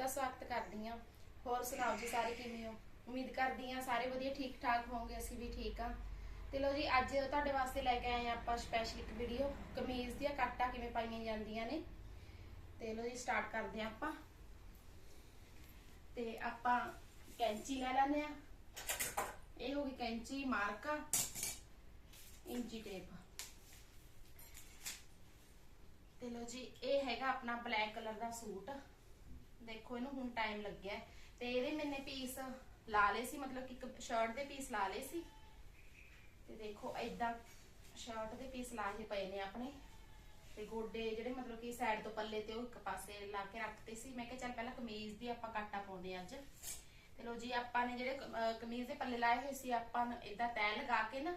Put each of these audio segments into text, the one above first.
ਦਾ ਸਵਾਗਤ ਕਰਦੀ ਹਾਂ। ਹੋਰ ਸੁਣਾਓ ਜੀ ਸਾਰੇ ਕਿਵੇਂ ਹੋ? ਉਮੀਦ ਕਰਦੀ ਹਾਂ ਸਾਰੇ ਵਧੀਆ ਠੀਕ ਠਾਕ ਹੋਵੋਗੇ ਅਸੀਂ ਵੀ ਠੀਕ ਆ ਤੇ ਲੋ ਜੀ, ਅੱਜ ਤੁਹਾਡੇ ਵਾਸਤੇ ਲੈ ਕੇ ਆਏ ਹਾਂ ਆਪਾਂ ਸਪੈਸ਼ਲ ਇੱਕ ਵੀਡੀਓ ਕਮੀਜ਼ ਦੀਆਂ ਕੱਟਾਂ ਕਿਵੇਂ ਪਾਈਆਂ ਜਾਂਦੀਆਂ ਨੇ। ਤੇ ਲੋ ਜੀ ਸਟਾਰਟ ਕਰਦੇ ਹਾਂ ਆਪਾਂ। ਤੇ ਆਪਾਂ ਕੈਂਚੀ ਲੈ ਲੈਂਦੇ ਆ ਇਹ ਹੋ ਗਈ ਕੈਂਚੀ, ਮਾਰਕਾ, ਇੰਚੀ ਟੇਪ। ਤੇ ਲੋ ਜੀ, ਇਹ ਹੈਗਾ ਆਪਣਾ ਬਲੈਕ ਕਲਰ ਦਾ ਸੂਟ। ਦੇਖੋ, ਇਹਨੂੰ ਹੁਣ ਟਾਈਮ ਲੱਗਿਆ ਤੇ ਇਹਦੇ ਮੈਨੇ ਪੀਸ ਲਾ ਲਏ ਸੀ, ਮਤਲਬ ਕਿ ਇੱਕ ਸ਼ਰਟ ਦੇ ਪੀਸ ਲਾ ਲਏ ਸੀ। ਤੇ ਦੇਖੋ ਐਦਾਂ ਸ਼ਰਟ ਦੇ ਪੀਸ ਲਾਹੇ ਪਏ ਨੇ ਆਪਣੇ। ਤੇ ਗੋਡੇ ਜਿਹੜੇ ਮਤਲਬ ਕਿ ਸਾਈਡ ਤੋਂ ਪੱਲੇ ਤੇ ਉਹ ਇੱਕ ਪਾਸੇ ਲਾ ਕੇ ਰੱਖਤੇ ਸੀ। ਮੈਂ ਕਿਹਾ ਚੱਲ ਪਹਿਲਾਂ ਕਮੀਜ਼ ਦੀ ਆਪਾਂ ਕਾਟਾ ਪਾਉਂਦੇ ਹਾਂ ਅੱਜ। ਤੇ ਲੋ ਜੀ, ਆਪਾਂ ਨੇ ਜਿਹੜੇ ਕਮੀਜ਼ ਦੇ ਪੱਲੇ ਲਾਏ ਹੋਏ ਸੀ, ਆਪਾਂ ਇਦਾਂ ਤੈਅ ਲਗਾ ਕੇ ਨਾ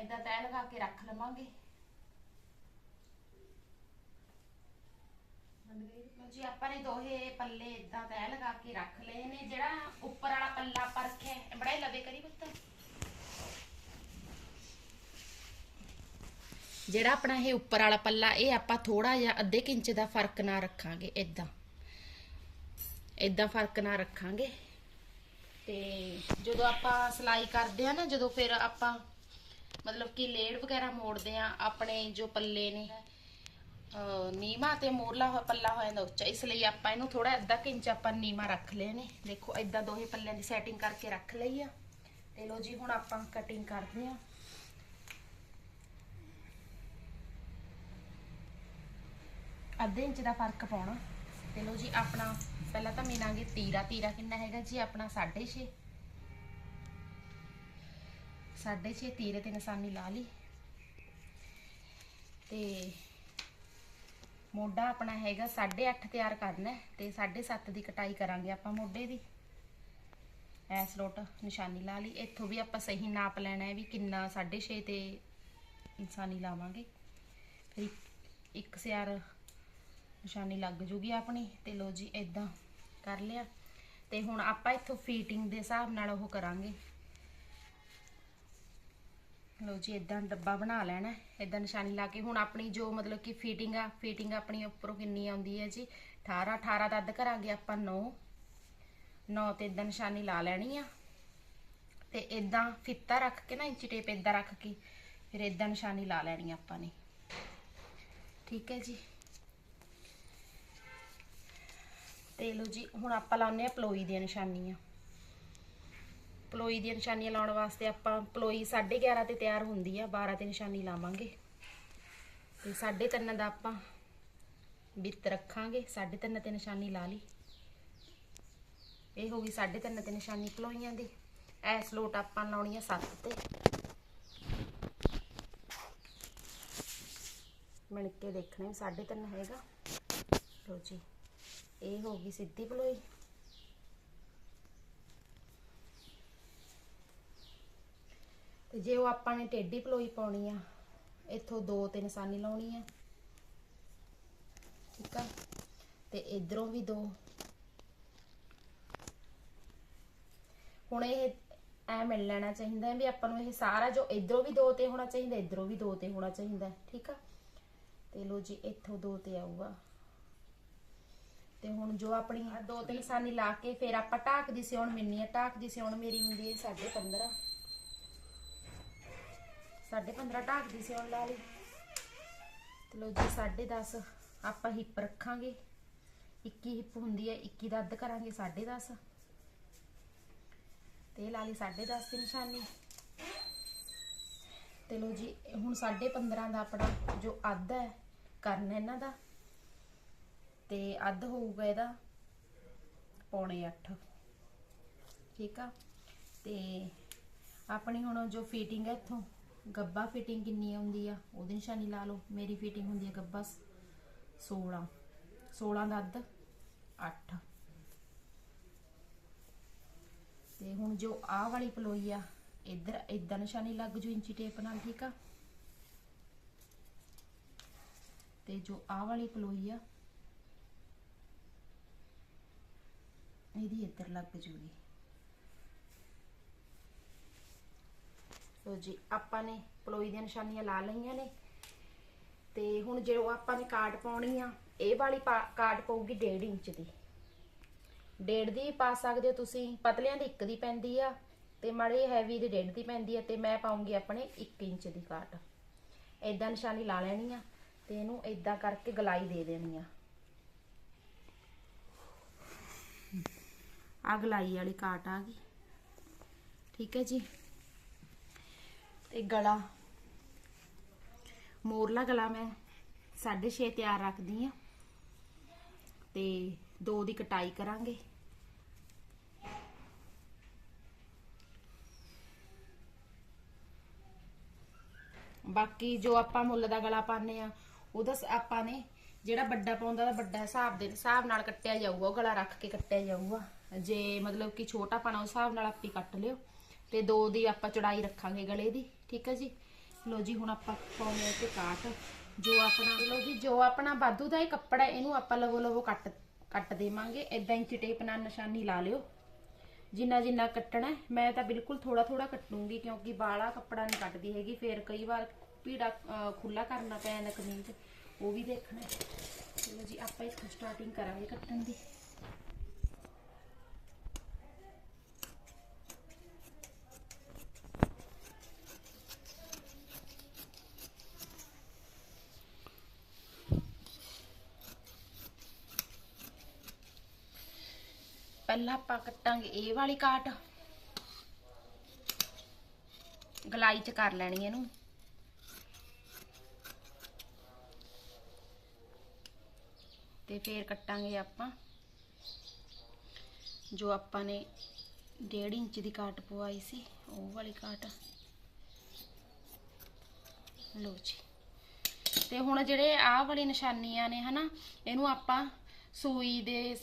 ਇਦਾਂ ਤੈਅ ਲਗਾ ਕੇ ਰੱਖ ਲਵਾਂਗੇ। ਲਓ ਜੀ ਆਪਾਂ ਨੇ ਦੋਹੇ ਪੱਲੇ ਇਦਾਂ ਤੈਅ ਲਗਾ ਕੇ ਰੱਖ ਲਏ ਨੇ ਜਿਹੜਾ ਉੱਪਰ ਵਾਲਾ ਪੱਲਾ ਆਪਾਂ ਰੱਖਿਆ ਹੈ, ਬੜਾ ਹੀ ਲਵੇ ਕਰੀ ਪੁੱਤ। ਜਿਹੜਾ ਆਪਣਾ ਇਹ ਉੱਪਰ ਵਾਲਾ ਪੱਲਾ ਇਹ ਆਪਾਂ ਥੋੜਾ ਜਿਹਾ ਅੱਧੇ ਕੁ ਇੰਚ ਦਾ ਫ਼ਰਕ ਨਾ ਰੱਖਾਂਗੇ ਇਦਾਂ ਇਦਾਂ ਫ਼ਰਕ ਨਾ ਰੱਖਾਂਗੇ। ਤੇ ਜਦੋਂ ਆਪਾਂ ਸਿਲਾਈ ਕਰਦੇ ਆ ਨਾ ਜਦੋਂ ਫਿਰ ਆਪਾਂ ਮਤਲਬ ਕਿ ਲੇੜ ਵਗੈਰਾ ਮੋੜਦੇ ਆ ਆਪਣੇ ਜੋ ਪੱਲੇ ਨੇ ਨੀਮਾ ਤੇ ਮੋਰਲਾ ਹੋਇਆ, ਪੱਲਾ ਹੋ ਜਾਂਦਾ ਉੱਚਾ। ਇਸ ਲਈ ਆਪਾਂ ਇਹਨੂੰ ਥੋੜਾ ਅੱਧਾ ਕੁ ਇੰਚ ਆਪਾਂ ਨੀਮਾ ਰੱਖ ਲਏ ਨੇ ਦੇਖੋ ਇਦਾਂ ਦੋਹੇ ਪੱਲਿਆਂ ਦੀ ਸੈਟਿੰਗ ਕਰਕੇ ਰੱਖ ਲਈ ਆ। ਤੇ ਲੋ ਜੀ, ਹੁਣ ਆਪਾਂ ਕਟਿੰਗ ਕਰਦੇ ਆ ਅੱਧੇ ਇੰਚ ਦਾ ਫ਼ਰਕ ਪਾਉਣਾ। ਤੇ ਲੋ ਜੀ, ਆਪਣਾ ਪਹਿਲਾਂ ਤਾਂ ਮਿਲਾਂਗੇ ਤੀਰਾ ਤੀਰਾ ਕਿੰਨਾ ਹੈਗਾ ਜੀ? ਆਪਣਾ 6.5 6.5 ਤੀਰੇ ਤੇ ਨਿਸ਼ਾਨੀ ਲਾ ਲਈ। ਤੇ ਮੋਢਾ ਆਪਣਾ ਹੈਗਾ 8.5 ਤਿਆਰ ਕਰਨਾ ਹੈ ਤੇ 7.5 ਦੀ ਕਟਾਈ ਕਰਾਂਗੇ ਆਪਾਂ ਮੋਢੇ ਦੀ। ਐਸ ਲੋਟ ਨਿਸ਼ਾਨੀ ਲਾ ਲਈ। ਇੱਥੋਂ ਵੀ ਆਪਾਂ ਸਹੀ ਨਾਪ ਲੈਣਾ ਹੈ ਵੀ ਕਿੰਨਾ 6.5 ਤੇ ਨਿਸ਼ਾਨੀ ਲਾਵਾਂਗੇ। ਫਿਰ ਇੱਕ- ਇੱਕ ਸਿਆਰ ਨਿਸ਼ਾਨੀ ਲੱਗ ਜੂਗੀ ਆਪਣੀ ਤੇ ਲੋ ਜੀ ਇਦਾਂ ਕਰ ਲਿਆ। ਤੇ ਹੁਣ ਆਪਾਂ ਇੱਥੋਂ ਫੀਟਿੰਗ ਦੇ ਹਿਸਾਬ ਨਾਲ ਉਹ ਕਰਾਂਗੇ। ਲੋ ਜੀ ਇਦਾਂ ਡੱਬਾ ਬਣਾ ਲੈਣਾ ਇਦਾਂ ਨਿਸ਼ਾਨੀ ਲਾ ਕੇ। ਹੁਣ ਆਪਣੀ ਜੋ ਮਤਲਬ ਕਿ ਫੀਟਿੰਗ ਆ ਫੀਟਿੰਗ ਆਪਣੀ ਉੱਪਰੋਂ ਕਿੰਨੀ ਆਉਂਦੀ ਹੈ ਜੀ? 18 18 ਦਾ ਅੱਧ ਕਰਾਂਗੇ ਆਪਾਂ 9 9 ਤੇ ਇਦਾਂ ਨਿਸ਼ਾਨੀ ਲਾ ਲੈਣੀ ਆ। ਤੇ ਇਦਾਂ ਫਿੱਤਾ ਰੱਖ ਕੇ ਨਾ, ਇੰਚੀ ਟੇਪ ਇਦਾਂ ਰੱਖ ਕੇ, ਫਿਰ ਇਦਾਂ ਨਿਸ਼ਾਨੀ ਲਾ ਲੈਣੀ ਆਪਾਂ ਨੇ। ਠੀਕ ਹੈ ਜੀ? ਤੇ ਲੋ ਜੀ, ਹੁਣ ਆਪਾਂ ਲਾਉਨੇ ਆ ਪਲੋਈ ਦੀਆਂ ਨਿਸ਼ਾਨੀਆਂ। ਪਲੋਈ ਦੀਆਂ ਨਿਸ਼ਾਨੀਆਂ ਲਾਉਣ ਵਾਸਤੇ ਆਪਾਂ ਪਲੋਈ 11:30 ਤੇ ਤਿਆਰ ਹੁੰਦੀ ਆ 12 ਤੇ ਨਿਸ਼ਾਨੀ ਲਾਵਾਂਗੇ। ਤੇ 3:30 ਦਾ ਆਪਾਂ ਬਿੱਤ ਰੱਖਾਂਗੇ 3:30 ਤੇ ਨਿਸ਼ਾਨੀ ਲਾ ਲਈ। ਇਹ ਹੋ ਗਈ 3:30 ਤੇ ਨਿਸ਼ਾਨੀ ਪਲੋਈਆਂ ਦੀ। ਐਸ ਲੋਟ ਆਪਾਂ ਲਾਉਣੀ ਆ 7 ਤੇ। ਮਿਣ ਕੇ ਦੇਖਣਾ ਵੀ 3:30 ਹੈਗਾ। ਲੋ ਜੀ, ਇਹ ਹੋ ਗਈ ਸਿੱਧੀ ਪਲੋਈ। ਤੇ ਜੇ ਉਹ ਆਪਾਂ ਨੇ ਟੇਢੀ ਪਲੋਈ ਪਾਉਣੀ ਆ, ਇੱਥੋਂ ਦੋ ਤੇ ਨਿਸ਼ਾਨੀ ਲਾਉਣੀ ਆ। ਠੀਕ ਆ? ਤੇ ਇਧਰੋਂ ਵੀ ਦੋ। ਹੁਣ ਇਹ ਐ ਮਿਲ ਲੈਣਾ ਚਾਹੀਦਾ ਵੀ ਆਪਾਂ ਨੂੰ ਇਹ ਸਾਰਾ ਜੋ ਇਧਰੋਂ ਵੀ ਦੋ ਤੇ ਹੋਣਾ ਚਾਹੀਦਾ, ਇਧਰੋਂ ਵੀ ਦੋ ਤੇ ਹੋਣਾ ਚਾਹੀਦਾ, ਠੀਕ ਆ? ਤੇ ਲੋ ਜੀ, ਇੱਥੋਂ ਦੋ ਤੇ ਆਊਗਾ। ਤੇ ਹੁਣ ਜੋ ਆਪਣੀ ਦੋ ਤੇ ਨਿਸ਼ਾਨੀ ਲਾ ਕੇ ਫਿਰ ਆਪਾਂ ਢਾਕ ਦੀ ਸਿਉਣ ਮਿਲਣੀ ਹੈ ਢਾਕ ਦੀ ਸਿਉਣ ਮੇਰੀ ਹੁੰਦੀ ਹੈ 15.5 15.5 ਢਾਕ ਦੀ ਸਿਉਣ ਲਾ ਲਈ। ਤੇ ਲੋ ਜੀ 10.5 ਆਪਾਂ ਹਿੱਪ ਰੱਖਾਂਗੇ। 21 ਹਿੱਪ ਹੁੰਦੀ ਹੈ 21 ਦਾ ਅੱਧ ਕਰਾਂਗੇ 10.5 ਤੇ ਇਹ ਲਾ ਲਈ 10.5 ਦੀ ਨਿਸ਼ਾਨੀ। ਤੇ ਲੋ ਜੀ, ਹੁਣ 15.5 ਦਾ ਆਪਣਾ ਜੋ ਅੱਧ ਹੈ, ਕਰਨਾ ਇਹਨਾਂ ਦਾ। ਤੇ ਅੱਧ ਹੋਊਗਾ ਇਹਦਾ ਪੌਣੇ 8 ਠੀਕ ਆ? ਤੇ ਆਪਣੀ ਹੁਣ ਜੋ ਫਿਟਿੰਗ ਹੈ ਇੱਥੋਂ ਗੱਬਾ ਫਿਟਿੰਗ ਕਿੰਨੀ ਆਉਂਦੀ ਆ? ਉਹਦੀ ਨਿਸ਼ਾਨੀ ਲਾ ਲਓ, ਮੇਰੀ ਫਿਟਿੰਗ ਹੁੰਦੀ ਹੈ ਗੱਬਾ 16 16 ਦਾ ਅੱਧ 8 ਤੇ ਹੁਣ ਜੋ ਆਹ ਵਾਲੀ ਪਲੋਈ ਆ, ਇੱਧਰ ਇਦਾਂ ਨਿਸ਼ਾਨੀ ਲੱਗ ਜੂ ਇੰਚੀ ਟੇਪ ਨਾਲ, ਠੀਕ ਆ? ਤੇ ਜੋ ਆਹ ਵਾਲੀ ਪਲੋਈ ਆ, ਇਹਦੀ ਇੱਧਰ ਲੱਗ ਜੂਗੀ। ਲੋ ਜੀ ਆਪਾਂ ਨੇ ਪਲੋਈ ਦੀਆਂ ਨਿਸ਼ਾਨੀਆਂ ਲਾ ਲਈਆਂ ਨੇ। ਤੇ ਹੁਣ ਜੇ ਆਪਾਂ ਨੇ ਕਾਟ ਪਾਉਣੀ ਆ, ਇਹ ਵਾਲੀ ਪਾ- ਕਾਟ ਪਊਗੀ 1.5 ਇੰਚ ਦੀ। ਡੇਢ ਦੀ ਪਾ ਸਕਦੇ ਹੋ ਤੁਸੀਂ, ਪਤਲਿਆਂ ਦੀ ਇੱਕ ਦੀ ਪੈਂਦੀ ਆ ਤੇ ਮਾੜੀ ਹੈਵੀ ਦੀ ਡੇਢ ਦੀ ਪੈਂਦੀ ਆ ਤੇ ਮੈਂ ਪਾਉਂਗੀ ਆਪਣੇ 1 ਇੰਚ ਦੀ ਕਾਟ ਏਦਾਂ ਨਿਸ਼ਾਨੀ ਲਾ ਲੈਣੀ ਆ ਤੇ ਇਹਨੂੰ ਏਦਾਂ ਕਰਕੇ ਗਲਾਈ ਦੇ ਦੇਣੀ ਆ। ਆ ਗਲਾਈ ਵਾਲੀ ਕਾਟ ਆ ਗਈ। ਠੀਕ ਹੈ ਜੀ। ਤੇ ਗਲਾ। ਮੋਰਲਾ ਗਲਾ ਮੈਂ 6.5 ਤਿਆਰ ਰੱਖਦੀ ਆ। ਤੇ ਦੋ ਦੀ ਕਟਾਈ ਕਰਾਂਗੇ। ਬਾਕੀ ਜੋ ਆਪਾਂ ਮੁੱਲ ਦਾ ਗਲਾ ਪਾਉਂਦੇ ਆ, ਉਹਦਾ ਆਪਾਂ ਨੇ ਜਿਹੜਾ ਵੱਡਾ ਪਾਉਂਦਾ ਦਾ ਵੱਡਾ ਹਿਸਾਬ ਦੇ ਹਿਸਾਬ ਨਾਲ ਕੱਟਿਆ ਜਾਊਗਾ, ਉਹ ਗਲਾ ਰੱਖ ਕੇ ਕੱਟਿਆ ਜਾਊਗਾ। ਜੇ ਮਤਲਬ ਕਿ ਛੋਟਾ ਪਾਣਾ ਉਸ ਹਿਸਾਬ ਨਾਲ ਆਪੀ ਕੱਟ ਲਿਓ। ਤੇ ਦੋ ਦੀ ਆਪਾਂ ਚੜਾਈ ਰੱਖਾਂਗੇ ਗਲੇ ਦੀ। ਠੀਕ ਹੈ ਜੀ? ਲੋ ਜੀ, ਹੁਣ ਆਪਾਂ ਪਾਉਣੇ ਤੇ ਕਾਟ। ਜੋ ਆਪਣਾ ਲੋ ਜੀ, ਜੋ ਆਪਣਾ ਬਾਦੂ ਦਾ ਇਹ ਕੱਪੜਾ ਇਹਨੂੰ ਆਪਾਂ ਲਵੋ ਲਵੋ ਕੱਟ ਕੱਟ ਦੇਵਾਂਗੇ। ਇਦਾਂ ਇੰਚ ਟੇਪ ਨਾਲ ਨਿਸ਼ਾਨੀ ਲਾ ਲਿਓ। ਜਿੰਨਾ ਜਿੰਨਾ ਕੱਟਣਾ ਮੈਂ ਤਾਂ ਬਿਲਕੁਲ ਥੋੜਾ ਥੋੜਾ ਕੱਟੂੰਗੀ, ਕਿਉਂਕਿ ਬਾਲਾ ਕੱਪੜਾ ਨਹੀਂ ਕੱਟਦੀ ਹੈਗੀ। ਫੇਰ ਕਈ ਵਾਰ ਪੀੜਾ ਖੁੱਲਾ ਕਰਨਾ ਪੈ ਜਾਂਦਾ ਕਮੀਜ਼। ਉਹ ਵੀ ਦੇਖਣਾ ਚਲੋ ਜੀ, ਆਪਾਂ ਇਸ ਤੋਂ ਸਟਾਰਟਿੰਗ ਕਰਾਂਗੇ ਕੱਟਣ ਦੀ। ਪਹਿਲਾਂ ਆਪਾਂ ਕੱਟਾਂਗੇ ਇਹ ਵਾਲੀ ਕਾਟ। ਗਲਾਈ ਚ ਕਰ ਲੈਣੀ ਇਹਨੂੰ। ਤੇ ਫੇਰ ਕੱਟਾਂਗੇ ਆਪਾਂ। ਜੋ ਆਪਾਂ ਨੇ 1.5 ਇੰਚ ਦੀ ਕਾਟ ਪਵਾਈ ਸੀ, ਉਹ ਵਾਲੀ ਕਾਟ। ਲੋ ਜੀ। ਤੇ ਹੁਣ ਜਿਹੜੇ ਆਹ ਵਾਲੀ ਨਿਸ਼ਾਨੀਆਂ ਨੇ ਹਨਾ, ਇਹਨੂੰ ਆਪਾਂ ਸੂਈ ਦੇ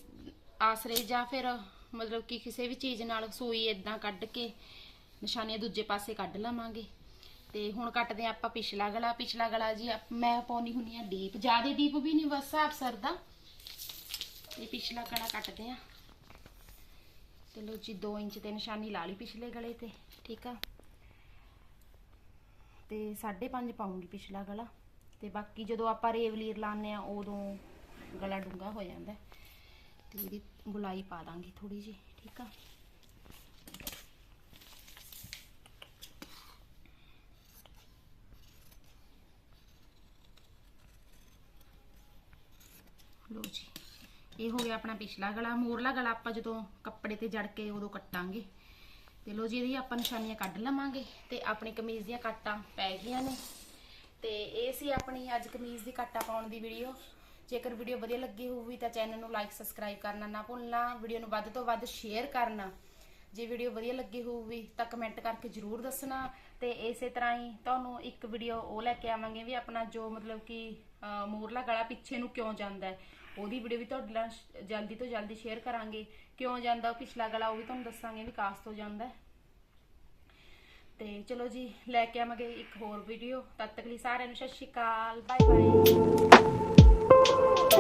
ਆਸਰੇ ਜਾਂ ਫਿਰ ਮਤਲਬ ਕਿ ਕਿਸੇ ਵੀ ਚੀਜ਼ ਨਾਲ ਸੂਈ ਇਦਾਂ ਕੱਢ ਕੇ ਨਿਸ਼ਾਨੀਆਂ ਦੂਜੇ ਪਾਸੇ ਕੱਢ ਲਵਾਂਗੇ। ਤੇ ਹੁਣ ਕੱਟਦੇ ਹਾਂ ਆਪਾਂ ਪਿਛਲਾ ਗਲਾ। ਪਿਛਲਾ ਗਲਾ ਜੀ ਮੈਂ ਪਾਉਣੀ ਹੁੰਨੀ ਆ ਡੀਪ। ਜ਼ਿਆਦਾ ਡੀਪ ਵੀ ਨਹੀਂ, ਬਸ ਹਿਸਾਬ ਸਰ ਦਾ। ਇਹ ਪਿਛਲਾ ਗਲਾ ਕੱਟਦੇ ਆ ਤੇ ਲੋ ਜੀ 2 ਇੰਚ ਤੇ ਨਿਸ਼ਾਨੀ ਲਾ ਲਈ ਪਿਛਲੇ ਗਲੇ ਤੇ, ਠੀਕ ਆ? ਤੇ 5.5 ਪਾਉਂਗੀ ਪਿਛਲਾ ਗਲਾ। ਤੇ ਬਾਕੀ ਜਦੋਂ ਆਪਾਂ ਰੇਵਲੀਰ ਲਾਉਂਦੇ ਆ ਉਦੋਂ ਗਲਾ ਡੂੰਗਾ ਹੋ ਜਾਂਦਾ। ਹੈ। ਤੇ ਇਹਦੀ ਗੁਲਾਈ ਪਾ ਦਾਂਗੀ ਥੋੜੀ ਜੀ ਠੀਕ ਆ? ਲੋ ਜੀ, ਇਹ ਹੋ ਗਿਆ ਆਪਣਾ ਪਿਛਲਾ ਗਲਾ, ਮੋਰਲਾ ਗਲਾ ਆਪਾਂ ਜਦੋਂ ਕੱਪੜੇ ਤੇ ਜੜ ਕੇ ਉਦੋਂ ਕੱਟਾਂਗੇ। ਤੇ ਲੋ ਜੀ, ਇਹਦੀ ਆਪਾਂ ਨਿਸ਼ਾਨੀਆਂ ਕੱਢ ਲਵਾਂਗੇ ਤੇ ਆਪਣੀ ਕਮੀਜ਼ ਦੀਆਂ ਕਾਟਾਂ ਪੈ ਗਈਆਂ ਨੇ। ਤੇ ਇਹ ਸੀ ਆਪਣੀ ਅੱਜ ਕਮੀਜ਼ ਦੀ ਕਾਟਾ ਪਾਉਣ ਦੀ ਵੀਡੀਓ ਜੇਕਰ ਵੀਡੀਓ ਵਧੀਆ ਲੱਗੀ ਹੋਊਗੀ ਤਾਂ ਚੈਨਲ ਨੂੰ ਲਾਈਕ ਸਬਸਕ੍ਰਾਈਬ ਕਰਨਾ ਨਾ ਭੁੱਲਣਾ ਵੀਡੀਓ ਨੂੰ ਵੱਧ ਤੋਂ ਵੱਧ ਸ਼ੇਅਰ ਕਰਨਾ। ਜੇ ਵੀਡੀਓ ਵਧੀਆ ਲੱਗੀ ਹੋਊਗੀ ਤਾਂ ਕਮੈਂਟ ਕਰਕੇ ਜਰੂਰ ਦੱਸਣਾ ਤੇ ਇਸੇ ਤਰ੍ਹਾਂ ਹੀ ਤੁਹਾਨੂੰ ਇੱਕ ਵੀਡੀਓ ਉਹ ਲੈ ਕੇ ਆਵਾਂਗੇ ਵੀ ਆਪਣਾ ਜੋ ਮਤਲਬ ਕਿ ਅਹ, ਮੂਰਲਾ ਗਲਾ ਪਿੱਛੇ ਨੂੰ ਕਿਉਂ ਜਾਂਦਾ ਹੈ। ਉਹਦੀ ਵੀਡੀਓ ਵੀ ਤੁਹਾਡੇ ਨਾਲ ਜਲਦੀ ਤੋਂ ਜਲਦੀ ਸ਼ੇਅਰ ਕਰਾਂਗੇ। ਕਿਉਂ ਜਾਂਦਾ ਉਹ ਪਿਛਲਾ ਗਲਾ ਉਹ ਵੀ ਤੁਹਾਨੂੰ ਦੱਸਾਂਗੇ ਵੀ ਕਾਸ ਤੋਂ ਜਾਂਦਾ ਹੈ। ਤੇ ਚਲੋ ਜੀ ਲੈ ਕੇ ਆਵਾਂਗੇ ਇੱਕ ਹੋਰ ਵੀਡੀਓ ਤਦ ਤੱਕ ਲਈ ਸਾਰਿਆਂ ਨੂੰ ਸਤਿ ਸ਼੍ਰੀ ਅਕਾਲ। Bye bye Woo!